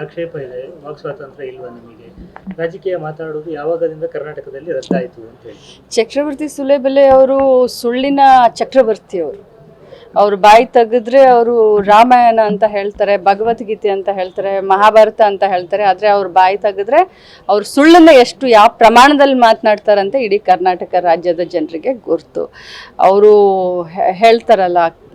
ಆಕ್ಷೇಪ ಇದೆ, ವಾಕ್ ಸ್ವಾತಂತ್ರ್ಯ ಇಲ್ವಾ ನಿಮಗೆ? ರಾಜಕೀಯ ಮಾತಾಡೋದು ಯಾವಾಗದಿಂದ ಕರ್ನಾಟಕದಲ್ಲಿ ರದ್ದಾಯಿತು ಅಂತ ಹೇಳಿ. ಚಕ್ರವರ್ತಿ ಸುಲೇಬೆಲೆ ಅವರು ಸುಳ್ಳಿನ ಚಕ್ರವರ್ತಿ ಅವರು. ಅವ್ರ ಬಾಯಿ ತೆಗೆದ್ರೆ ಅವರು ರಾಮಾಯಣ ಅಂತ ಹೇಳ್ತಾರೆ, ಭಗವದ್ಗೀತೆ ಅಂತ ಹೇಳ್ತಾರೆ, ಮಹಾಭಾರತ ಅಂತ ಹೇಳ್ತಾರೆ, ಆದರೆ ಅವ್ರ ಬಾಯಿ ತೆಗೆದ್ರೆ ಅವ್ರ ಸುಳ್ಳನ್ನ ಎಷ್ಟು ಯಾವ ಪ್ರಮಾಣದಲ್ಲಿ ಮಾತನಾಡ್ತಾರಂತ ಇಡೀ ಕರ್ನಾಟಕ ರಾಜ್ಯದ ಜನರಿಗೆ ಗುರ್ತು ಅವರು ಹೇಳ್ತಾರಲ್ಲ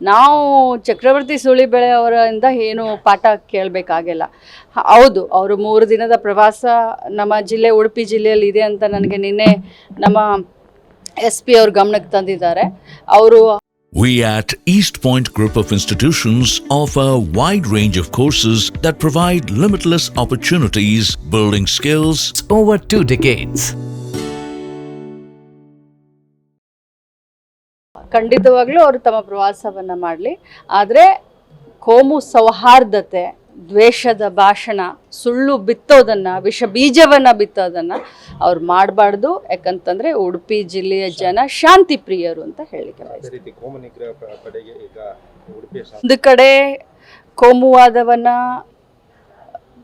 ನಾವು ಚಕ್ರವರ್ತಿ ಸುಳಿಬೆಳೆ ಅವರಿಂದ ಏನು ಪಾಠ ಕೇಳಬೇಕಾಗಿಲ್ಲ ಹೌದು ಅವರು ಮೂರು ದಿನದ ಪ್ರವಾಸ ನಮ್ಮ ಜಿಲ್ಲೆ ಉಡುಪಿ ಜಿಲ್ಲೆಯಲ್ಲಿ ಇದೆ ಅಂತ ನನಗೆ ನಿನ್ನೆ ನಮ್ಮ ಎಸ್ ಪಿ ಅವ್ರ ಗಮನಕ್ಕೆ ತಂದಿದ್ದಾರೆ ಅವರು We at East Point Group of Institutions offer a wide range of courses that provide limitless opportunities, building skills, over two decades. ಖಂಡಿತವಾಗ್ಲೂ ಅವರು ತಮ್ಮ ಪ್ರವಾಸವನ್ನು ಮಾಡಲಿ. ಆದರೆ ಕೋಮು ಸೌಹಾರ್ದತೆ ದ್ವೇಷದ ಭಾಷಣ ಸುಳ್ಳು ಬಿತ್ತೋದನ್ನು ವಿಷ ಬೀಜವನ್ನು ಬಿತ್ತೋದನ್ನು ಅವ್ರು ಮಾಡಬಾರ್ದು. ಯಾಕಂತಂದರೆ ಉಡುಪಿ ಜಿಲ್ಲೆಯ ಜನ ಶಾಂತಿ ಪ್ರಿಯರು ಅಂತ ಹೇಳಿಕೆ ಒಂದು ಕಡೆ ಕೋಮುವಾದವನ್ನು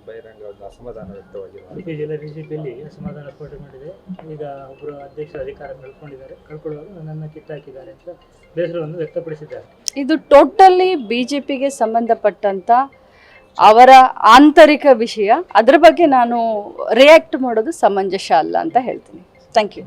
ಒಂದು ಬಹಿರಂಗ ಒಂದು ಅಸಮಾಧಾನ ವ್ಯಕ್ತವಾಗಿದೆ. ಉಡುಪಿ ಜಿಲ್ಲಾ ಬಿಜೆಪಿಯಲ್ಲಿ ಅಸಮಾಧಾನ ಮಾಡಿದೆ. ಈಗ ಒಬ್ಬರು ಅಧ್ಯಕ್ಷ ಅಧಿಕಾರ ಕಳ್ಕೊಂಡಿದ್ದಾರೆ. ಕಳ್ಕೊಳ್ಳುವಾಗ ನನ್ನ ಕಿತ್ತಾಕಿದ್ದಾರೆ ಅಂತ ಬೇಸರವನ್ನು ವ್ಯಕ್ತಪಡಿಸಿದ್ದಾರೆ. ಇದು ಟೋಟಲಿ ಬಿ ಜೆ ಪಿಗೆ ಸಂಬಂಧಪಟ್ಟಂಥ ಅವರ ಆಂತರಿಕ ವಿಷಯ. ಅದರ ಬಗ್ಗೆ ನಾನು ರಿಯಾಕ್ಟ್ ಮಾಡೋದು ಸಮಂಜಸ ಅಲ್ಲ ಅಂತ ಹೇಳ್ತೀನಿ. Thank you.